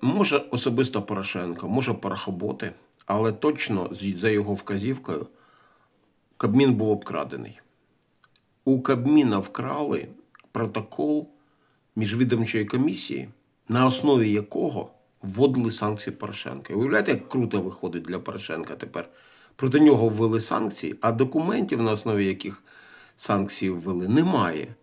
Може особисто Порошенко, може Порохоботи, але точно за його вказівкою Кабмін був обкрадений. У Кабміна вкрали протокол міжвідомчої комісії, на основі якого вводили санкції Порошенка. І Уявляєте, як круто виходить для Порошенка тепер. Проти нього ввели санкції, а документів, на основі яких санкції ввели, немає.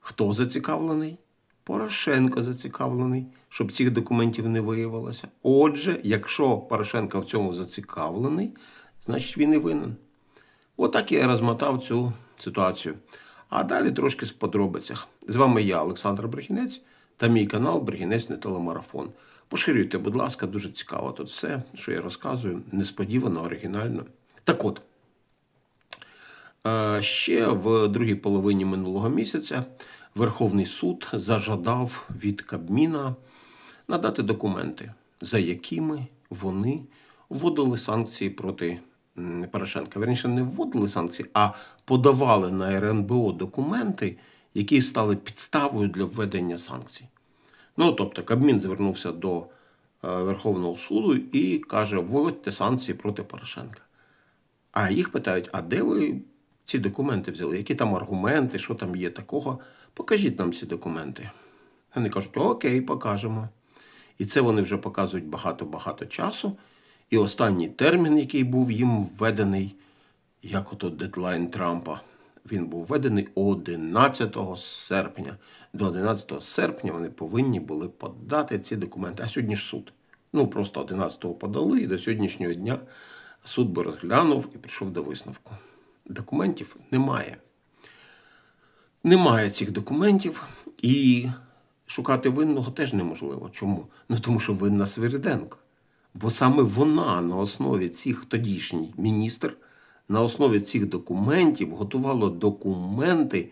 Хто зацікавлений? Порошенко зацікавлений, щоб цих документів не виявилося. Отже, якщо Порошенко в цьому зацікавлений, значить він і винен. Отак я розмотав цю ситуацію. А далі трошки з подробицях. З вами я, Олександр Брехінець, та мій канал Брехінець не телемарафон. Поширюйте, будь ласка, дуже цікаво тут все, що я розказую, несподівано, оригінально. Так от, Е, Ще в другій половині минулого місяця Верховний суд зажадав від Кабміна надати документи, за якими вони вводили санкції проти Порошенка. Верніше, не вводили санкції, а подавали на РНБО документи, які стали підставою для введення санкцій. Ну, тобто, Кабмін звернувся до е, Верховного суду і каже: вводьте санкції проти Порошенка. А їх питають: а де ви ці документи взяли? Які там аргументи, що там є такого? Покажіть нам ці документи. Вони кажуть, окей, покажемо. І це вони вже показують багато-багато часу. І останній термін, який був їм введений, як ото дедлайн Трампа, він був введений 11 серпня. До 11 серпня вони повинні були подати ці документи. А сьогодні ж суд. Ну, просто 11-го подали, і до сьогоднішнього дня суд би розглянув і прийшов до висновку. Документів немає. Немає цих документів, і шукати винного теж неможливо. Чому? Ну тому що винна Свириденко. Бо саме вона на основі цих тодішній міністр, на основі цих документів готувала документи,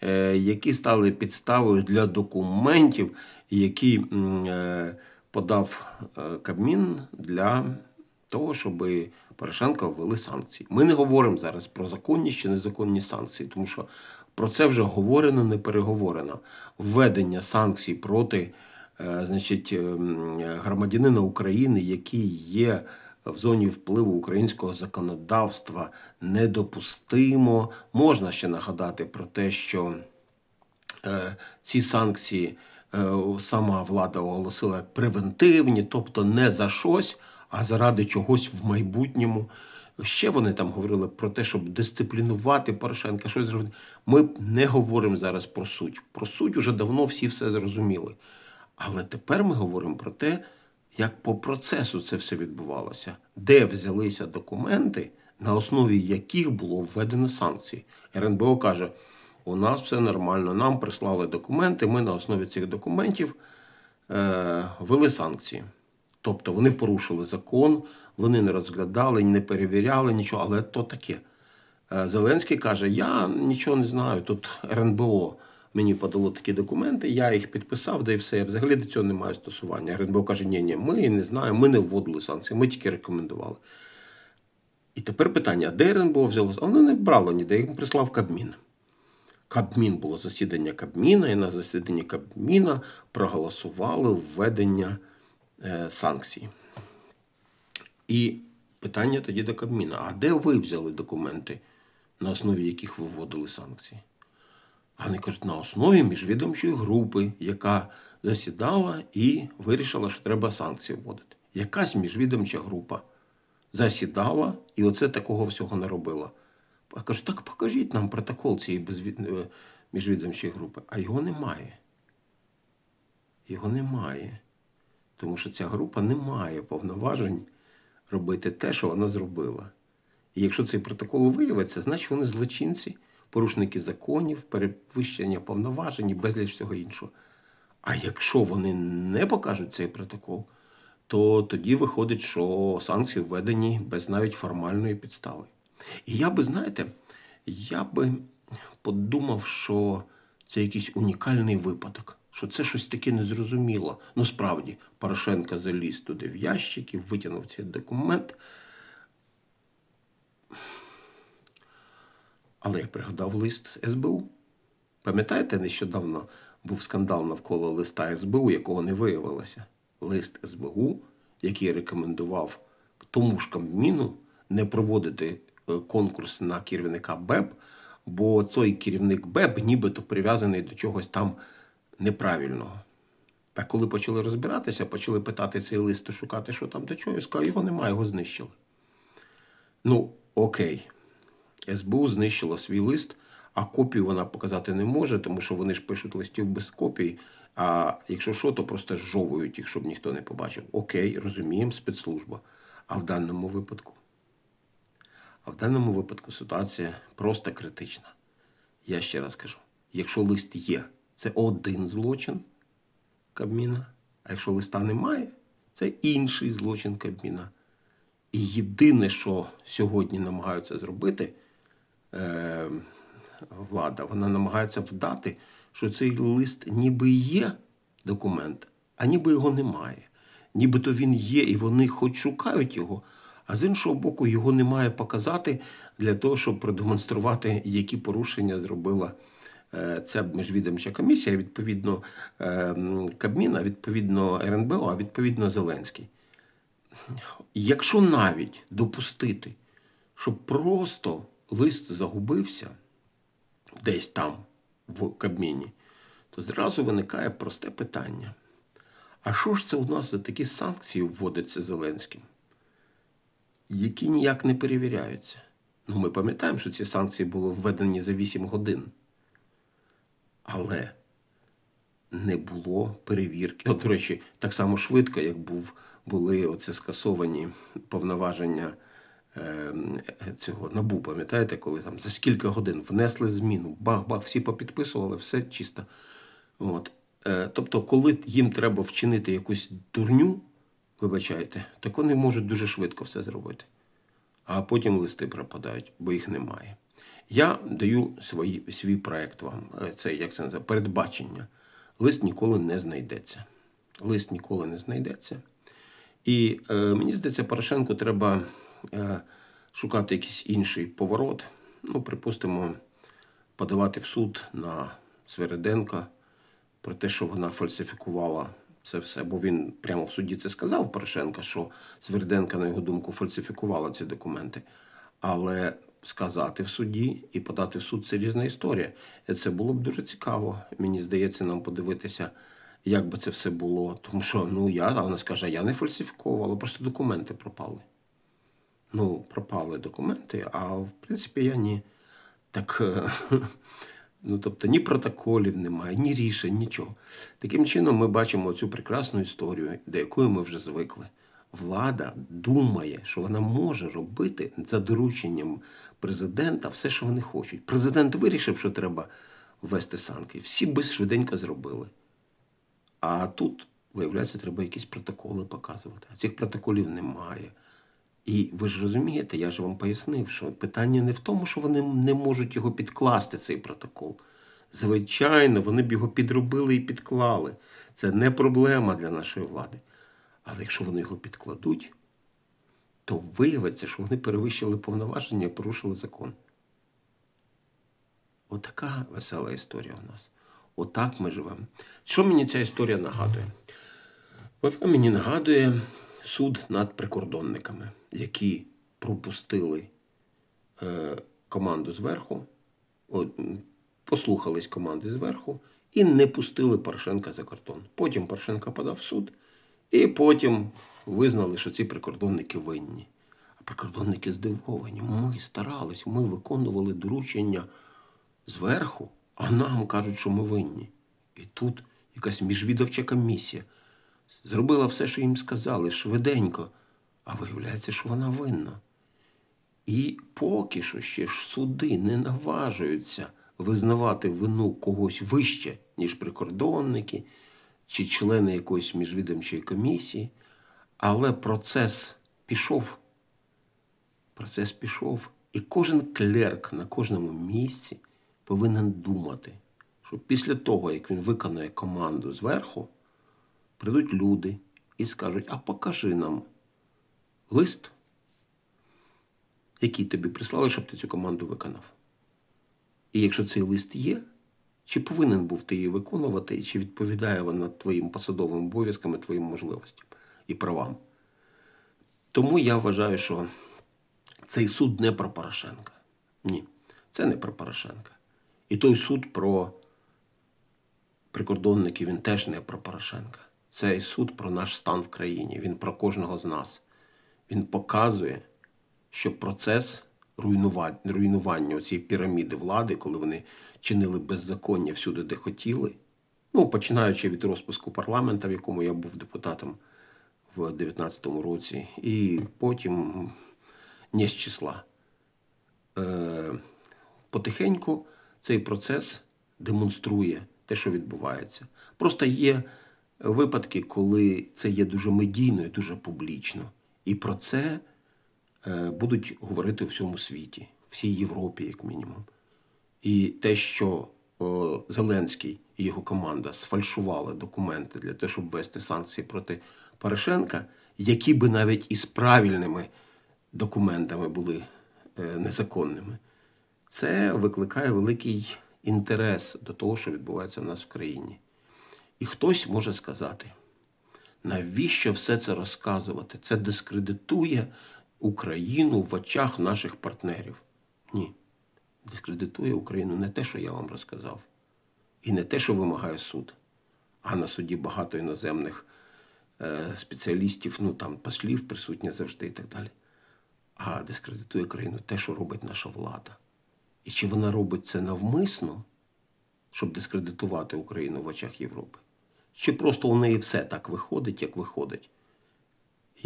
е, які стали підставою для документів, які е, подав е, Кабмін для того, щоб Порошенка ввели санкції. Ми не говоримо зараз про законні чи незаконні санкції, тому що про це вже говорено, не переговорено. Введення санкцій проти е, значить, ем, громадянина України, який є в зоні впливу українського законодавства, недопустимо. Можна ще нагадати про те, що е, ці санкції е, сама влада оголосила як превентивні, тобто не за щось, а заради чогось в майбутньому. Ще вони там говорили про те, щоб дисциплінувати Порошенка, щось зробити. Ми не говоримо зараз про суть. Про суть уже давно всі все зрозуміли. Але тепер ми говоримо про те, як по процесу це все відбувалося, де взялися документи, на основі яких було введено санкції. РНБО каже: у нас все нормально, нам прислали документи, ми на основі цих документів е, ввели санкції. Тобто вони порушили закон, вони не розглядали, не перевіряли нічого, але то таке. Е, Зеленський каже: Я нічого не знаю. Тут РНБО мені подало такі документи, я їх підписав, да і все. Я взагалі до цього не маю стосування. РНБО каже, ні, ні, ми не знаємо, ми не вводили санкції, ми тільки рекомендували. І тепер питання: де РНБО взялося? Воно не брало ніде, їм прислав Кабмін. Кабмін було засідання Кабміна, і на засіданні Кабміна проголосували введення санкцій. І питання тоді до Кабміна: а де ви взяли документи, на основі яких ви вводили санкції? А вони кажуть, на основі міжвідомчої групи, яка засідала і вирішила, що треба санкції вводити. Якась міжвідомча група засідала і оце такого всього не робила. А кажу, так покажіть нам протокол цієї безвід... е, міжвідомчої групи. А його немає. Його немає. Тому що ця група не має повноважень робити те, що вона зробила. І якщо цей протокол виявиться, значить вони злочинці, порушники законів, перевищення повноважень і безліч всього іншого. А якщо вони не покажуть цей протокол, то тоді виходить, що санкції введені без навіть формальної підстави. І я би, знаєте, я би подумав, що це якийсь унікальний випадок, що це щось таке незрозуміло. Ну, справді, Порошенко заліз туди в ящики, витягнув цей документ. Але я пригадав лист СБУ. Пам'ятаєте, нещодавно був скандал навколо листа СБУ, якого не виявилося. лист СБУ, який рекомендував тому ж Кабміну не проводити е, конкурс на керівника БЕБ, бо цей керівник БЕБ нібито прив'язаний до чогось там неправильного. Та коли почали розбиратися, почали питати цей лист, шукати, що там до чого, я сказав, його немає, його знищили. Ну, окей. СБУ знищила свій лист, а копію вона показати не може, тому що вони ж пишуть листів без копій. А якщо що, то просто жовують їх, щоб ніхто не побачив. Окей, розуміємо, спецслужба. А в даному випадку? А в даному випадку ситуація просто критична. Я ще раз кажу: якщо лист є, це один злочин Кабміна, а якщо листа немає, це інший злочин Кабміна. І єдине, що сьогодні намагаються зробити е, влада, вона намагається вдати, що цей лист ніби є документ, а ніби його немає. Нібито він є, і вони хоч шукають його, а з іншого боку, його немає показати для того, щоб продемонструвати, які порушення зробила е, ця міжвідомча комісія, відповідно е, Кабміна, відповідно РНБО, а відповідно Зеленський. Якщо навіть допустити, що просто лист загубився десь там, в Кабміні, то зразу виникає просте питання. А що ж це у нас за такі санкції вводяться Зеленським, які ніяк не перевіряються? Ну, ми пам'ятаємо, що ці санкції були введені за 8 годин. Але не було перевірки. От, до речі, так само швидко, як був, були оце скасовані повноваження е, цього набу, пам'ятаєте, коли там за скільки годин внесли зміну, бах-бах, всі попідписували, все чисто. От. Е, тобто, коли їм треба вчинити якусь дурню, вибачайте, так вони можуть дуже швидко все зробити. А потім листи пропадають, бо їх немає. Я даю свої, свій проект вам, е, це як це називається, передбачення. Лист ніколи не знайдеться. Лист ніколи не знайдеться. І е, мені здається, Порошенку треба е, шукати якийсь інший поворот. Ну, припустимо, подавати в суд на Свериденка про те, що вона фальсифікувала це все. Бо він прямо в суді це сказав Порошенка, що Свериденка, на його думку, фальсифікувала ці документи. Але сказати в суді і подати в суд це різна історія. Це було б дуже цікаво. Мені здається, нам подивитися, як би це все було. Тому що ну я, вона скаже, я не фальсифіковувала, просто документи пропали. Ну, пропали документи, а в принципі я ні. Так, е, ну, тобто ні протоколів немає, ні рішень, нічого. Таким чином, ми бачимо цю прекрасну історію, до якої ми вже звикли. Влада думає, що вона може робити за дорученням президента все, що вони хочуть. Президент вирішив, що треба ввести санкції. Всі би швиденько зробили. А тут, виявляється, треба якісь протоколи показувати. А цих протоколів немає. І ви ж розумієте, я ж вам пояснив, що питання не в тому, що вони не можуть його підкласти, цей протокол. Звичайно, вони б його підробили і підклали. Це не проблема для нашої влади. Але якщо вони його підкладуть, то виявиться, що вони перевищили повноваження і порушили закон. Отака весела історія у нас. Отак ми живемо. Що мені ця історія нагадує? Вона мені нагадує суд над прикордонниками, які пропустили е, команду зверху, м, послухались команди зверху і не пустили Порошенка за кордон. Потім Порошенко подав в суд, і потім визнали, що ці прикордонники винні. А прикордонники здивовані. Ми старались, ми виконували доручення зверху, а нам кажуть, що ми винні. І тут якась міжвідовча комісія зробила все, що їм сказали, швиденько, а виявляється, що вона винна. І поки що ще ж суди не наважуються визнавати вину когось вище, ніж прикордонники чи члени якоїсь міжвідомчої комісії, але процес пішов. Процес пішов, і кожен клерк на кожному місці повинен думати, що після того, як він виконає команду зверху, прийдуть люди і скажуть: а покажи нам лист, який тобі прислали, щоб ти цю команду виконав. І якщо цей лист є, Чи повинен був ти її виконувати, чи відповідає вона твоїм посадовим обов'язкам і твоїм можливостям і правам? Тому я вважаю, що цей суд не про Порошенка. Ні, це не про Порошенка. І той суд про прикордонників він теж не про Порошенка. Цей суд про наш стан в країні. Він про кожного з нас. Він показує, що процес руйнування, цієї піраміди влади, коли вони чинили беззаконня всюди, де хотіли, ну, починаючи від розпуску парламента, в якому я був депутатом в 19-му році, і потім не з числа. Е, потихеньку цей процес демонструє те, що відбувається. Просто є випадки, коли це є дуже медійно і дуже публічно. І про це будуть говорити у всьому світі, всій Європі, як мінімум. І те, що Зеленський і його команда сфальшували документи для того, щоб ввести санкції проти Порошенка, які би навіть із правильними документами були е, незаконними, це викликає великий інтерес до того, що відбувається в нас в країні. І хтось може сказати, навіщо все це розказувати? Це дискредитує Україну в очах наших партнерів. Ні. Дискредитує Україну не те, що я вам розказав, і не те, що вимагає суд, а на суді багато іноземних е, спеціалістів, ну там послів присутні завжди і так далі. А дискредитує країну те, що робить наша влада. І чи вона робить це навмисно, щоб дискредитувати Україну в очах Європи? Чи просто у неї все так виходить, як виходить?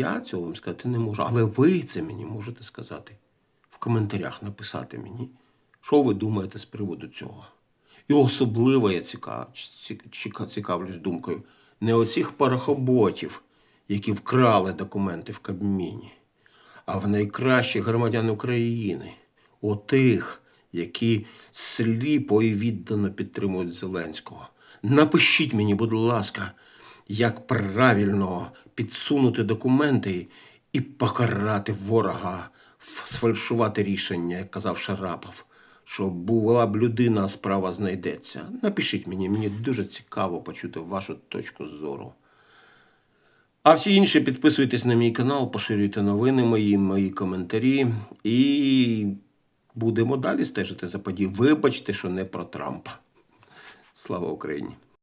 Я цього вам сказати не можу, але ви це мені можете сказати в коментарях, написати мені, що ви думаєте з приводу цього. І особливо я ціка- цікавлюсь думкою не оцих парахоботів, які вкрали документи в Кабміні, а в найкращих громадян України, отих, які сліпо і віддано підтримують Зеленського. Напишіть мені, будь ласка, як правильно підсунути документи і покарати ворога, сфальшувати рішення, як казав Шарапов, що була б людина, справа знайдеться. Напишіть мені, мені дуже цікаво почути вашу точку зору. А всі інші підписуйтесь на мій канал, поширюйте новини мої, мої коментарі і будемо далі стежити за подією. Вибачте, що не про Трампа. Слава Україні!